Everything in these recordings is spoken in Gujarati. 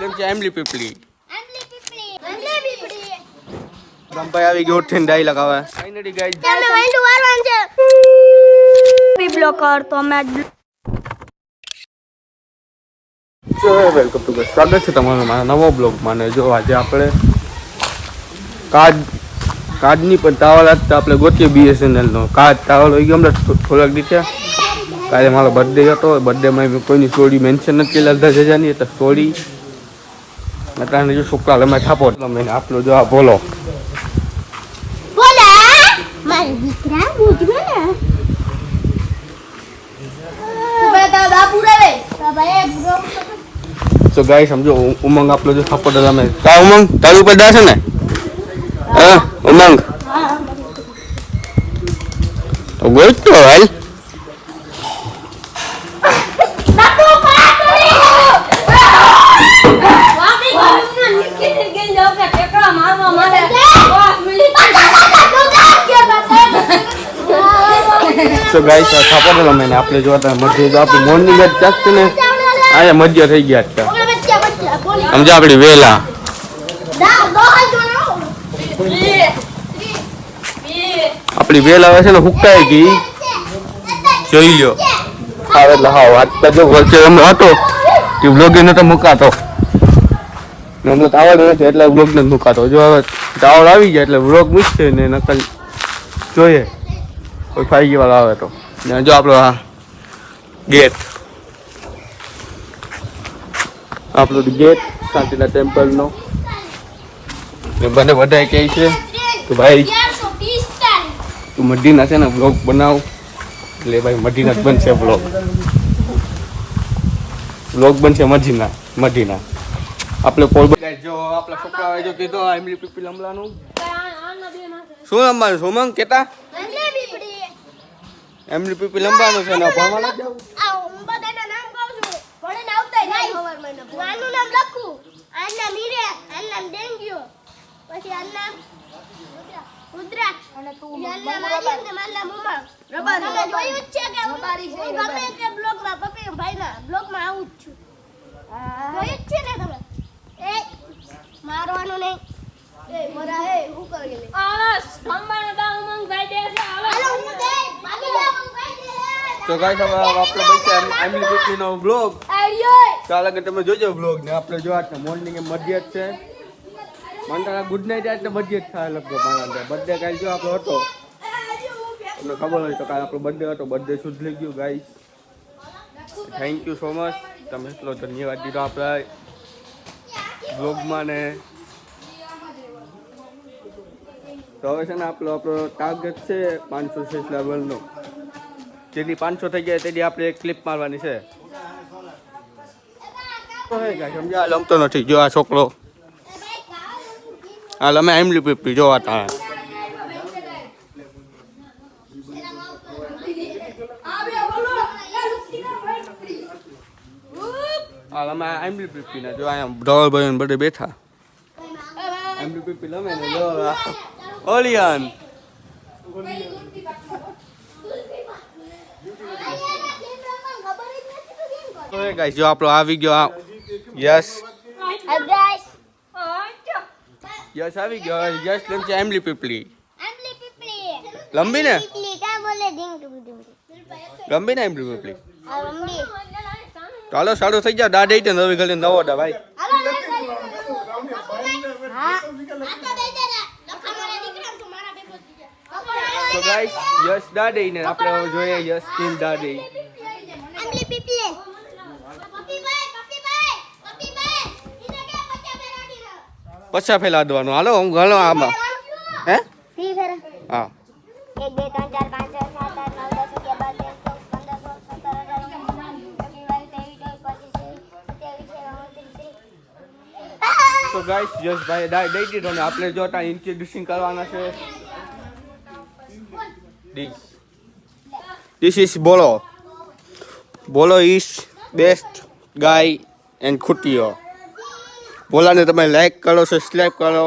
કેમ છે? એમલી પીપળી. ગંભાઈ આવી ગયો ઉઠીને ડાઈ લગાવે. ફાઇનલી ગાઈસ તમે વાંડું વારવાનું છે. બી બ્લોકર તો મેં વેલકમ ટુ સ્વાગત છે તમારું મારા નવો બ્લોગમાં ને જો આજે આપણે કાર્ડ કાર્ડની પણ ટાવર આપતા આપણે ગોતીએ બીએસએનએલનો કાર્ડ ટાવર હોય ગયો હમણાં થોડાક દી કાલે મારો બર્થડે હતો. બર્થડેમાં કોઈની સ્ટોરી મેન્શન નથી કરેલા. હજારની એટલે સ્ટોરી અત્યારે જો છોકરા લમે થાપો લમે આપણો જો આ બોલો. બોલા મારી દીકરા બુજવે ને. બેટા બાપુ રે ભાઈ બ્રો તો ગાય સમજો ઉમંગ આપણો જો થાપો લમે. કા ઉમંગ? તારી ઉપર છે ને? હા ઉમંગ. તો ગોઈતો હાલ. તો ગાઈસ આ થાપો લમે આપણે જોતા મધ્ય જો આપણી મોર્નિંગ જ છે ને, અહીંયા મધ્ય થઈ ગયા છે. સમજા આપણી વેલા. આપણી વેલ આવે છે ને, હુકાઈ ગઈ. જોઈ લ્યો. આવે એટલે હા, વાત જો વચ્ચે એમ હતો. તે બ્લોગ નતો મુકાતો. અમને તાવડ નથી, એટલે વ્લોગ નથી મુકાતો. જો હવે તાવડ આવી જાય એટલે વ્લોગ મૂકશે ને નકલ જોઈએ. કોઈ ફાઈ વાળો આવે તો. ને જો આપણો આ ગેટ આપણો ગેટ શાંતિના ટેમ્પલનો ને. મને બધા કહે છે કે ભાઈ તું મઢીના છે ને બ્લોગ બનાવ. એટલે ભાઈ મઢીના જ બનશે બ્લોગ બ્લોગ બનશે મઢીના મઢીના. આપણે પોલ જો આપણા છોકરાઓએ જો કીધો આ એમલી પીપી લમલાનું. શું લંબાનું સોમંગ કેતા? એમલી પીપી લંબાનું છે ને ભણવા જવું આનું નામ લખું. આ નામ હીરે આ નામ ડેન્ગ્યુ. પછી આ નામ રુદ્રાક્ષ અને તું આનું નામ ને મારું નામ રબર. તમે જોયું જ છે કે હું ગમે તે બ્લોગમાં પપ્પી ભાઈના બ્લોગમાં આવું જ છું. જોયું જ છે ને તમે? એ મારવાનું નહીં. એ મરા હે હું કરી લે આળસ ખંભાનો દાવ ઉમંગ ભાઈ દે છે આળસ. હાલો હું દે ભાગી જાવ હું કહી દે. તો ગાઈસ હવે આપણે બનશે એમલી નો બ્લોગ ચાલો કે તમે જોજો બ્લોગ ને આપણે જો આટલા મોર્નિંગ એ મધ્ય જ છે. મને ગુડ નાઈટ એટલે મધ્યત જ થાય લગભગ મારા બર્થડે કાલે જો આપણો હતો. તમને ખબર હોય તો કાલે આપણો બર્થડે હતો. બર્થડે શુદ્ધ લઈ ગયું guys thank you so much તમે એટલો ધન્યવાદ દીધો આપણા બ્લોગમાં ને તો હવે છે ને આપણો આપણો ટાર્ગેટ છે પાંચસો છેસ લેવલનો જેથી પાંચસો થઈ જાય તેથી આપણે એક ક્લિપ મારવાની છે. હે લમતો નથી. જો આ છોકરો. હાલ અમે એમલી પીપી જોવા તા હાલ અમે એમલી પીપી ના જો અહીંયા બધે બેઠા. એમલી પીપી લમે ને, જો ઓલિયન તો ગાઈસ જો આપણો આવી ગયો આ યસ. યસ આવી ગયો. યસ કેમ છે? એમલી પીપલી. લંબી ને લંબી ને એમલી પીપલી. ચાલો સારું થઈ જાવ તે નવી ગલી નવો દા ભાઈ હાલો હા આ તો દઈ દે રે લખા મારા દીકરા તું મારા ભેગો થઈ જા તો ગાઈસ યસ દાડે ને આપણે હવે જોઈએ યસ ટીમ દાડે પછા ફેલા દવાનું હાલો હું ઘણો આમાં હે હા તો ગાઈસ યસ ભાઈ દાઈ દઈ દીધો ને આપણે જો તા ઇન્ટ્રોડ્યુસિંગ કરવાના છે this is Bolo. Bolo is best guy and ખુટીઓ બોલાને તમે લાઈક કરો સબસ્ક્રાઈબ કરો.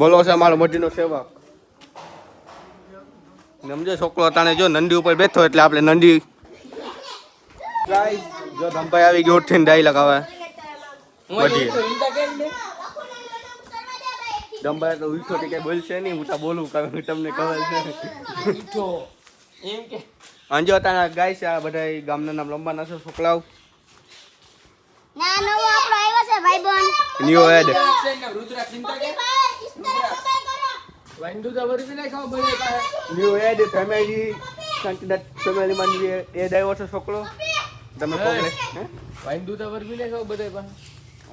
બોલો છે અમારો મઢીનો સેવક. સમજો છોકરો તાને જો નંદી ઉપર બેઠો એટલે આપણે નંદી જો ધંભાઈ આવી ગયો ઉઠીને ડાઈ લગાવે બધી. દંબાએ તો વીસો ટકે બોલશે નહીં હું તો બોલું કારણ કે તમને ખબર છે. એમ કે? અંજો તારા ગાય છે આ બધા ગામના નામ લંબાના છે છોકરાઓ. ના નવો આપણો આવ્યો છે ભાઈબંધ. ન્યુ એડ રુદ્રા ચિંતા કે ભાઈ વાંડુ તો વરવી ખાવ ન્યુ ફેમિલી એ છોકરો. તમે પગલે હે? વાંડુ તો વરવી નાખ ખાવ બધે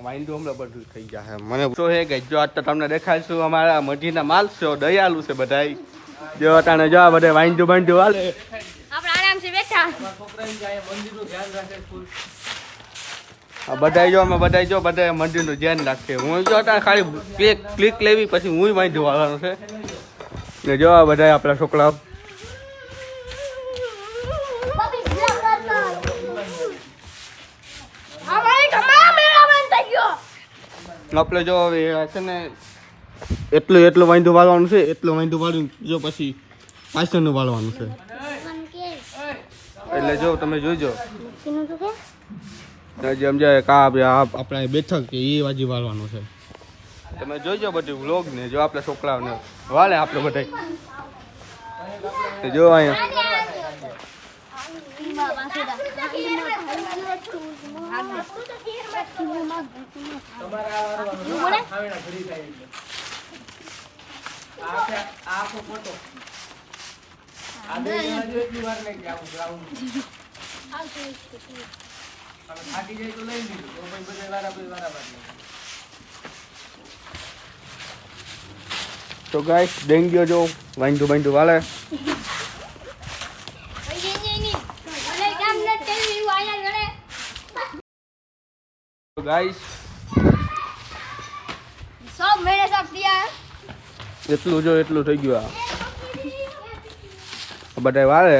વાઈન હમણાં બધું થઈ ગયા છે. મને તો હે કે જો આજ તો તમને દેખાડશું અમારા મઢીના માલ છે દયાલુ છે બધાય. જો અટાણે જો બધા વાઈન બાઈન હાલે. આપણે આરામથી બેઠા. આ બધાય જો અમે બધાય જો બધાય મંદિરનું ધ્યાન રાખીએ. હું જો અટાણે ખાલી ક્લિક ક્લિક લેવી પછી હું વાંધો વાળવાનું છે. ને જો બધા બધાય આપણા છોકરાઓ. આપણે જો હવે છે ને એટલું એટલું વાંધું વાળવાનું છે, એટલું વાંધું વાળ્યું જો પછી પાછળનું વાળવાનું છે. એટલે જો તમે જોજો જે સમજાય કા આપણે બેઠક કે એ વાજી વાળવાનું છે. તમે જોજો બધું વ્લોગ ને જો આપણે છોકરાઓને. વાળે આપણે બધા જો અહીંયા. આખે- ફોટો આ બે જણા જો એટલી વાર લાગી આખું ગ્રાઉન્ડ હવે થાકી જાય તો લઈ લીધું તો પછી બધે વારા પછી વારા તો ગાઈસ ડેન્ગ્યુ જો વાંધું બાંધું વાળે તો ગાઈસ. સબ મેરે સબ દિયા એટલું જો એટલું થઈ ગયું આ. બધાય વાળે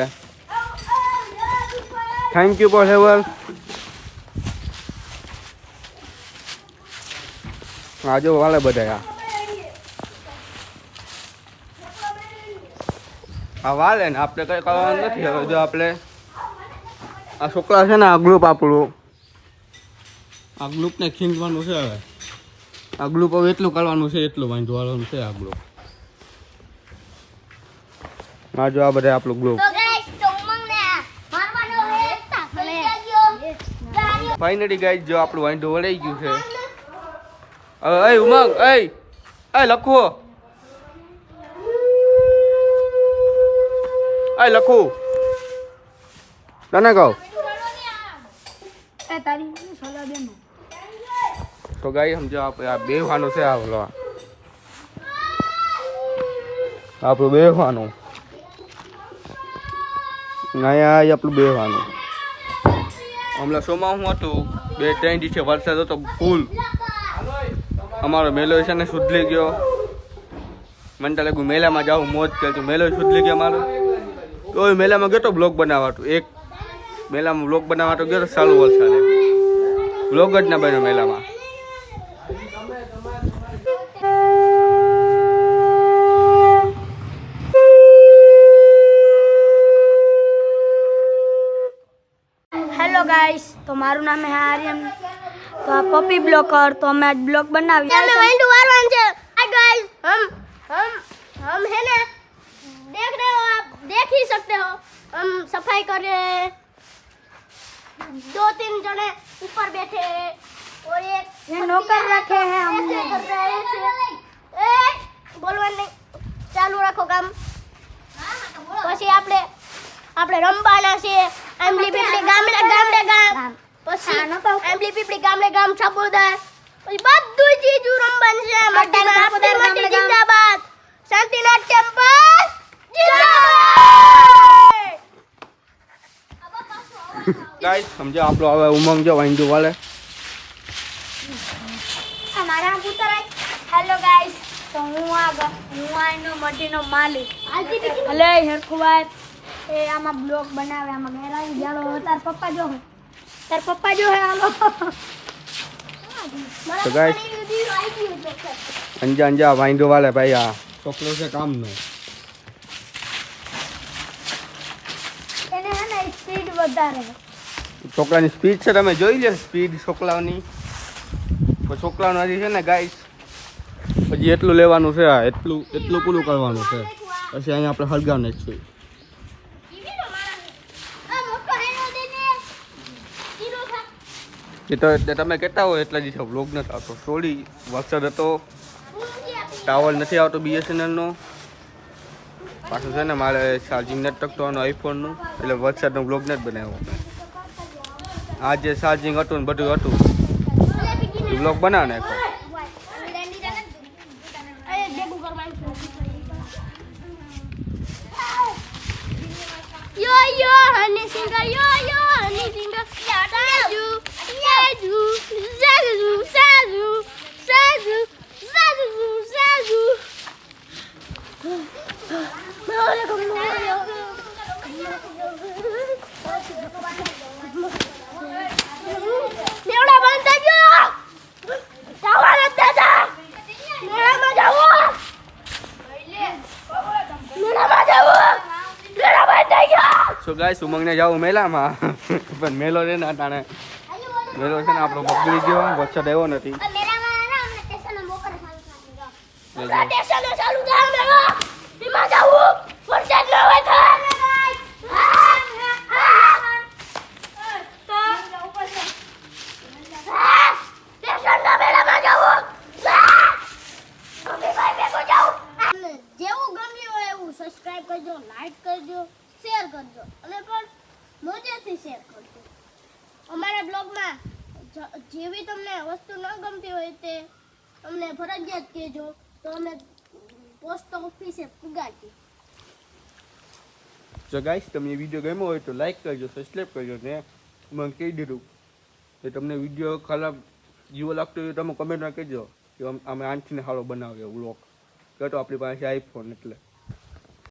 થેન્ક યુ ફોર હેવર આજો વાળે બધાય આ. વાલે ને આપણે કંઈ કરવાનું નથી હવે જો આપણે આ છોકરા છે ને આ ગ્રુપ આપણું. આ ગ્લુપને ખીંચવાનું છે હવે. આ ગ્લુપ એટલું કાઢવાનું છે એટલું વાંધો હાલવાનું છે આગલું ગ્લુપ આ જો આ બધા આપણું ગ્લુપ ફાઇનલી ગાઈઝ જો આપણું વાંધો વળાઈ ગયું છે. એ ઉમંગ એ એ લખો. એ લખો. તને કહો તારી સલાહ દેમાં તો ગાઈ, સમજો આપણે આ બેહવાનું છે આ ઓલો. આપણું બેહવાનું. અહીંયા આપણું બેહવાનું. હમણાં શોમાં હું હતું? બે ત્રણ દિવસે વરસાદ હતો, ફૂલ. અમારો મેલો છે ને સુધલી ગયો. મને તો લાગ્યું મેલામાં જાઉં, મોજ કરતું મેલો સુધલી ગયો અમારો તો એ મેલામાં ગયો તો બ્લોગ બનાવવા એક મેલામાં બનાવવા તો ગયો તો સારું વરસાદે બ્લોગ જ ના બન્યો મેલામાં. તો મારું નામ હે આર્યન તો આ પપી બ્લોકર તો અમે આજ બ્લોગ બનાવી हमें वाइंडो वारवान છે हाय गाइस हम हम हम है ना देख रहे हो आप देख ही सकते हो हम सफाई कर रहे हैं दो तीन जने ऊपर बैठे हैं और एक ये नौकर रखे हैं हमने कर रहे हैं ए બોલવાનું નહીં ચાલુ રાખો કામ પછી આપણે આપણે રમવાના છે આંબલી પીપળી ગામડે ગામડે ગામ પછી આંબલી પીપળી ગામડે ગામ છાપોદાર પછી બધું ચીજું રમવાનું છે આપણી મટી જિંદાબાદ. શાંતિનાથ જિંદાબાદ. ગાઈસ સમજો આપણો હવે ઉમંગ જો વાંધો વાલે. અમારા પુત્ર હેલો ગાઈસ તો હું આ હું આ એનો મટીનો માલિક. હલે હરખુભાઈ એ આમાં બ્લોગ બનાવે આમાં મેરાઈ ગયાલો તાર પપ્પા જો તાર પપ્પા જો હે હાલો. તો ગાઈસ અંજા અંજા વાંધો વાલે ભાઈ આ. છોકરો છે કામનો. એને હે ને સ્પીડ વધારે. છોકરાની સ્પીડ છે તમે જોઈ લે સ્પીડ છોકરાઓની. પણ છોકરાનું હજી છે ને ગાઈસ હજી એટલું લેવાનું છે આ એટલું એટલું પૂરું કરવાનું છે. પછી અહીંયા આપણે હળગાવ નાખીશું આ મોટો હેલો દે ને હીરો ખા એ તો એટલે તમે કહેતા હોય એટલા દિવસે બ્લોગ નથી આવતો. સોરી વરસાદ હતો. ટાવર નથી આવતો બીએસએનએલનો પાછું છે ને મારે ચાર્જિંગ નથી ટકતો આઈફોનનું એટલે વરસાદનો બ્લોગ નથી બનાવ્યો. આ જે ચાર્જિંગ હતું ને બધું હતું. વ્લોગ બનાવ નાખો Yo yo, honey singer, yo yo, honey singer. Saju, saju, saju, saju, saju, saju, saju. Mawala ka mawala. મેવડા બંધ થઈ ગયો જવા નથી દેતા મેળામાં જવું મેળામાં જવું મેળા બંધ થઈ ગયો સો ગાય સુમંગને જાવું મેલામાં પણ મેલો છે ને અટાણે મેલો છે ને આપણો બગડી ગયો વરસાદ આવ્યો નથી સ્ટેશનો ચાલુ થાય મેળો એમાં જવું વરસાદ ન હોય તો સ્ટેશનના મેળામાં જવું મમ્મી ભાઈ ભેગો જાઉં જેવું ગમ્યું હોય એવું સબસ્ક્રાઇબ કરજો લાઈક કરજો શેર કરજો અને પણ મોજેથી શેર કરજો અમારા બ્લોગમાં જ- જેવી તમને વસ્તુ ન ગમતી હોય તે અમને ફરજિયાત કહેજો. તો અમે પોસ્ટ ઓફિસે પુગાડી જો ગાઈસ તમને વીડિયો ગમ્યો હોય તો લાઈક કરજો સબસ્ક્રાઈબ કરજો ને મને કહી દીધું કે તમને વીડિયો ખરાબ જીવો લાગતો હોય તમે કમેન્ટમાં કહેજો કે અમ- આનથી સારો બનાવ્યો વ્લોગ કે તો આપણી પાસે આઈફોન એટલે.